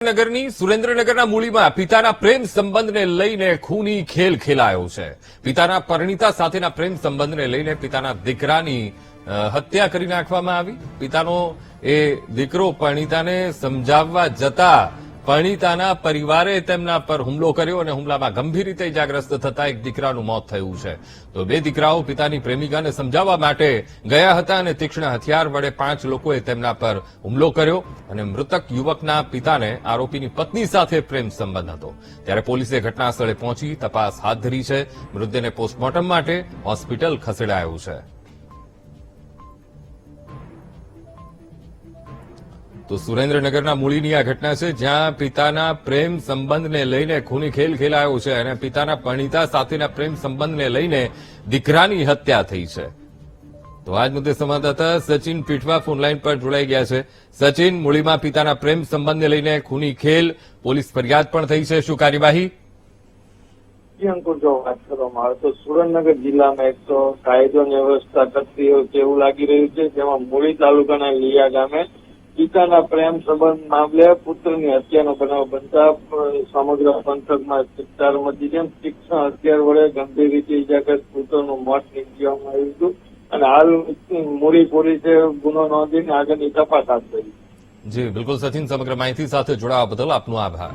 નગરની સુરેન્દ્રનગરના મૂળીમાં પિતાના પ્રેમ સંબંધને લઈને ખૂની ખેલ ખેલાયો છે. પિતાના પરિણીતા સાથેના પ્રેમ સંબંધને લઈને પિતાના દીકરાની હત્યા કરી નાખવામાં આવી. પિતાનો એ દીકરો પરિણીતાને સમજાવવા જતા પરિણીતાના પરિવારે તેમના પર હુમલો કર્યો અને હુમલામાં ગંભીર રીતે ઇજાગ્રસ્ત થતા એક દીકરાનું મોત થયું છે. તો બે દીકરાઓ પિતાની પ્રેમિકાને સમજાવવા માટે ગયા હતા અને તીક્ષ્ણ હથિયાર વડે પાંચ લોકોએ તેમના પર હુમલો કર્યો અને મૃતક યુવકના પિતાને આરોપીની પત્ની સાથે પ્રેમ સંબંધ હતો. ત્યારે પોલીસે ઘટના સ્થળે પહોંચી તપાસ હાથ ધરી છે. મૃતદેહને પોસ્ટમોર્ટમ માટે હોસ્પિટલ ખસેડાયો છે. તો સુરેન્દ્રનગરના મૂળીની આ ઘટના છે, જ્યાં પિતાના પ્રેમ સંબંધને લઈને ખૂની ખેલ ખેલાયો છે અને પિતાના પરિણીતા સાથેના પ્રેમ સંબંધને લઈને દીકરાની હત્યા થઈ છે. તો આજ મુદ્દે સંવાદદાતા સચિન પીઠવા ફોનલાઈન પર જોડાઈ ગયા છે. સચિન, મૂળીમાં પિતાના પ્રેમ સંબંધને લઈને ખૂની ખેલ, પોલીસ ફરિયાદ પણ થઈ છે. શું કાર્યવાહી? અંકુર, જો વાત કરવામાં આવે તો સુરેન્દ્રનગર જિલ્લામાં એક તો કાયદો વ્યવસ્થા કરતી હોય તેવું લાગી રહ્યું છે, જેમાં મૂળી તાલુકાના લીયા ગામે પિતાના પ્રેમ સંબંધ મામલે પુત્રની હત્યાનો બનાવ બનતા સમગ્ર પંથકમાં ચિત્તાર મચી છે તીક્ષ્ણ હથિયાર વડે ગંભીર રીતે ઇજાગ્રસ્ત પુત્રનું મોત નીપજવામાં આવ્યું હતું. અને હાલ મૂડી પોલીસે ગુનો નોંધીને આગળની તપાસ હાથ ધરી. જી, બિલકુલ સચિન, સમગ્ર માહિતી સાથે જોડાવા બદલ આપનો આભાર.